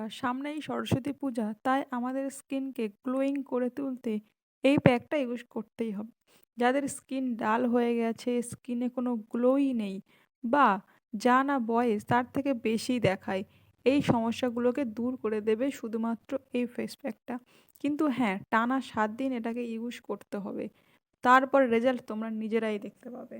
আর সামনেই সরস্বতী পূজা, তাই আমাদের স্কিনকে গ্লোয়িং করে তুলতে এই প্যাকটা ইউজ করতেই হবে। যাদের স্কিন ডাল হয়ে গেছে স্কিনে কোনো গ্লোই নেই বা যা না বয়স, তার থেকে বেশি দেখায়। এই সমস্যাগুলোকে দূর করে দেবে শুধুমাত্র এই ফেস প্যাকটা কিন্তু হ্যাঁ টানা সাত দিন এটাকে ইউজ করতে হবে। তারপর রেজাল্ট তোমরা নিজেরাই দেখতে পাবে।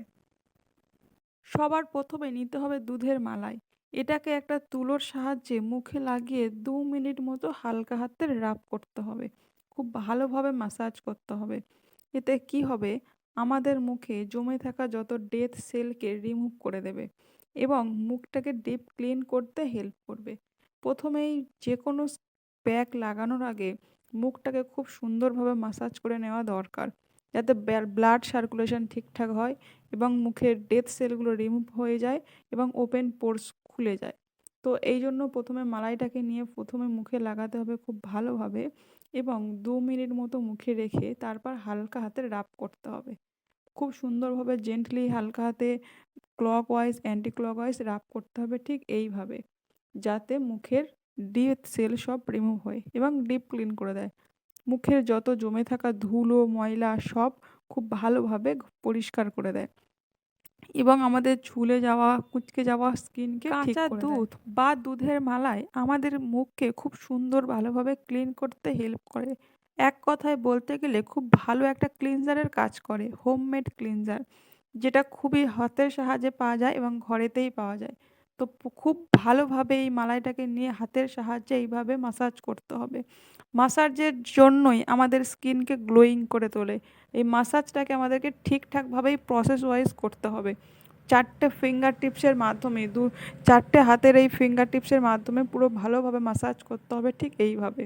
সবার প্রথমে নিতে হবে দুধের মালাই। এটাকে একটা তুলোর সাহায্যে মুখে লাগিয়ে দু মিনিট মতো হালকা হাতে রাব করতে হবে। খুব ভালোভাবে মাসাজ করতে হবে। এতে কি হবে? আমাদের মুখে জমে থাকা যত ডেথ সেলকে রিমুভ করে দেবে এবং মুখটাকে ডিপ ক্লিন করতে হেল্প করবে। প্রথমেই যে কোনো প্যাক লাগানোর আগে মুখটাকে খুব সুন্দরভাবে মাসাজ করে নেওয়া দরকার। যাতে ব্লাড সার্কুলেশন ঠিকঠাক হয় এবং মুখের ডেথ সেলগুলো রিমুভ হয়ে যায় এবং ওপেন পোর্স খুলে যায়। তো এই জন্য প্রথমে মালাইটাকে নিয়ে প্রথমে মুখে লাগাতে হবে খুব ভালোভাবে এবং দু মিনিট মতো মুখে রেখে তারপর হালকা হাতে রাব করতে হবে। খুব সুন্দরভাবে জেন্টলি হালকা হাতে clockwise anti clock wise rub করতে হবে ঠিক এইভাবে যাতে মুখের ডেথ সেল সব রিমুভ হয় এবং ডিপ ক্লিন করে দেয়। মুখের যত জমে থাকা ধুলো, ময়লা সব খুব ভালোভাবে পরিষ্কার করে দেয়। এবং আমাদের ঝুলে যাওয়া কুচকে যাওয়া স্কিনকে কাঁচা দুধ বা দুধের মালায় আমাদের মুখকে খুব সুন্দর ভালোভাবে ক্লিন করতে হেল্প করে। এক কথায় বলতে গেলে খুব ভালো একটা ক্লিনজারের কাজ করে হোমমেড ক্লিনজার যেটা খুবই হাতের সাহায্যে পাওয়া যায় এবং ঘরেতেই পাওয়া যায়। তো খুব ভালোভাবে এই মালাইটাকে নিয়ে হাতের সাহায্যে এইভাবে মাসাজ করতে হবে। মাসাজের জন্যই আমাদের স্কিনকে গ্লোয়িং করে তোলে। এই মাসাজটাকে আমাদেরকে ঠিকঠাকভাবেই প্রসেস ওয়াইজ করতে হবে। চারটে ফিঙ্গার টিপসের মাধ্যমে, দু, চারটে হাতের এই ফিঙ্গার টিপসের মাধ্যমে পুরো ভালোভাবে মাসাজ করতে হবে ঠিক এইভাবে।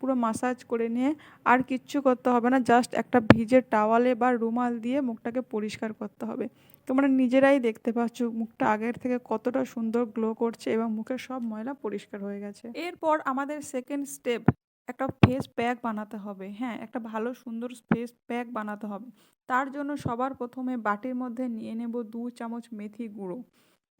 পুরো মাসাজ করে নিয়ে আর কিচ্ছু করতে হবে না জাস্ট একটা ভিজে টাওয়ালে বা রুমাল দিয়ে মুখটাকে পরিষ্কার করতে হবে। তোমরা নিজেরাই দেখতে পাচ্ছ মুখটা আগের থেকে কতটা সুন্দর গ্লো করছে এবং মুখের সব ময়লা পরিষ্কার হয়ে গেছে। এরপর আমাদের সেকেন্ড স্টেপ একটা ফেস প্যাক বানাতে হবে। হ্যাঁ একটা ভালো সুন্দর ফেস প্যাক বানাতে হবে। তার জন্য সবার প্রথমে বাটির মধ্যে নিয়ে নেব দু চামচ মেথি গুঁড়ো।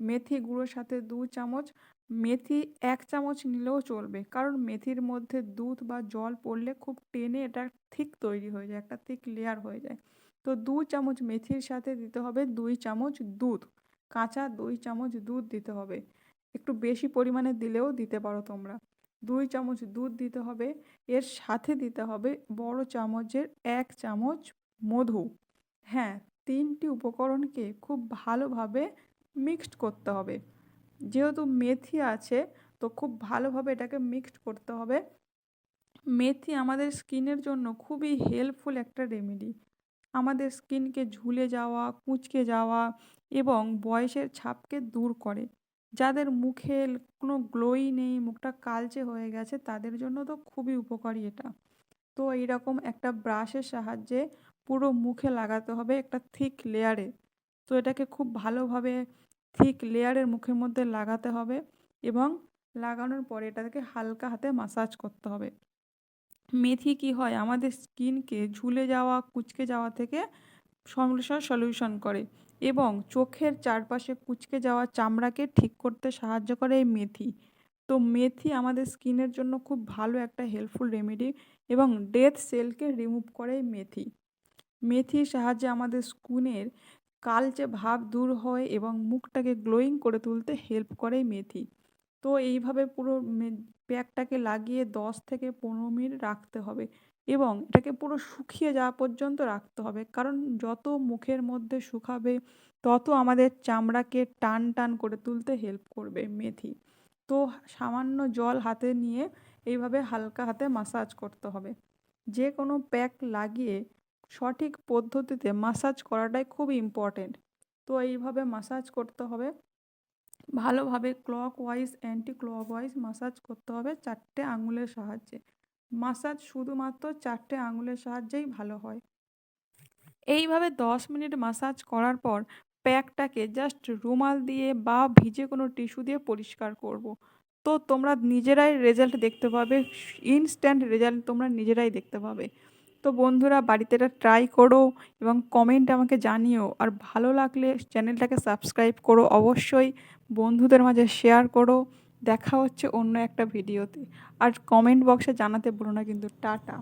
মেথি গুঁড়োর সাথে দু চামচ, মেথি এক চামচ নিলেও চলবে। কারণ মেথির মধ্যে দুধ বা জল পড়লে খুব টেনে এটা থিক তৈরি হয়ে যায়, একটা থিক লেয়ার হয়ে যায়। তো দু চামচ মেথির সাথে দিতে হবে দুই চামচ দুধ। কাঁচা দুই চামচ দুধ দিতে হবে। একটু বেশি পরিমাণে দিলেও দিতে পারো তোমরা। দুই চামচ দুধ দিতে হবে। এর সাথে দিতে হবে বড় চামচের এক চামচ মধু। হ্যাঁ তিনটি উপকরণকে খুব ভালোভাবে মিক্সড করতে হবে। যেহেতু মেথি আছে, তো খুব ভালোভাবে এটাকে মিক্সড করতে হবে। মেথি আমাদের স্কিনের জন্য খুবই হেল্পফুল একটা রেমেডি। আমাদের স্কিনকে ঝুলে যাওয়া, কুঁচকে যাওয়া এবং বয়সের ছাপকে দূর করে। যাদের মুখে কোনো গ্লোই নেই, মুখটা কালচে হয়ে গেছে, তাদের জন্য তো খুবই উপকারী এটা। তো এইরকম একটা ব্রাশের সাহায্যে পুরো মুখে লাগাতে হবে একটা থিক লেয়ারে তো এটাকে খুব ভালোভাবে থিক লেয়ারের মুখের মধ্যে লাগাতে হবে এবং লাগানোর পরে এটাকে হালকা হাতে মাসাজ করতে হবে। মেথি কি হয়? আমাদের স্কিনকে ঝুলে যাওয়া, কুচকে যাওয়া থেকে সমস্যার সলিউশন করে এবং চোখের চারপাশে কুচকে যাওয়া চামড়াকে ঠিক করতে সাহায্য করে এই মেথি। তো মেথি আমাদের স্কিনের জন্য খুব ভালো একটা হেল্পফুল রেমেডি এবং ডেথ সেলকে রিমুভ করে মেথি। মেথির সাহায্যে আমাদের স্কিনের কালচে ভাব দূর হয় এবং মুখটাকে গ্লোয়িং করে তুলতে হেল্প করে মেথি। তো এইভাবে পুরো প্যাকটাকে লাগিয়ে দশ থেকে পনেরো মিনিট রাখতে হবে এবং এটাকে পুরো শুকিয়ে যাওয়া পর্যন্ত রাখতে হবে। কারণ যত মুখের মধ্যে শুকাবে, তত আমাদের চামড়াকে টান টান করে তুলতে হেল্প করবে মেথি। তো সামান্য জল হাতে নিয়ে এইভাবে হালকা হাতে মাসাজ করতে হবে। যে কোনো প্যাক লাগিয়ে সঠিক পদ্ধতিতে মাসাজ করাটাই খুব ইম্পর্টেন্ট তো এইভাবে মাসাজ করতে হবে। ভালোভাবে clockwise anti clock wise massage করতে হবে চারটে আঙুলের সাহায্যে। মাসাজ শুধুমাত্র চারটে আঙুলের সাহায্যেই ভালো হয়। এইভাবে দশ মিনিট মাসাজ করার পর প্যাকটাকে জাস্ট রুমাল দিয়ে বা ভিজে কোনো টিস্যু দিয়ে পরিষ্কার করব। তো তোমরা নিজেরাই রেজাল্ট দেখতে পাবে ইনস্ট্যান্ট রেজাল্ট তোমরা নিজেরাই দেখতে পাবে। তো বন্ধুরা বাড়িতে এটা ট্রাই করো এবং কমেন্ট আমাকে জানিও। আর ভালো লাগলে চ্যানেলটাকে সাবস্ক্রাইব করো অবশ্যই। বন্ধুদের মাঝে শেয়ার করো। দেখা হচ্ছে অন্য একটা ভিডিওতে আর কমেন্ট বক্সে জানাতে ভুলো না কিন্তু, টাটা।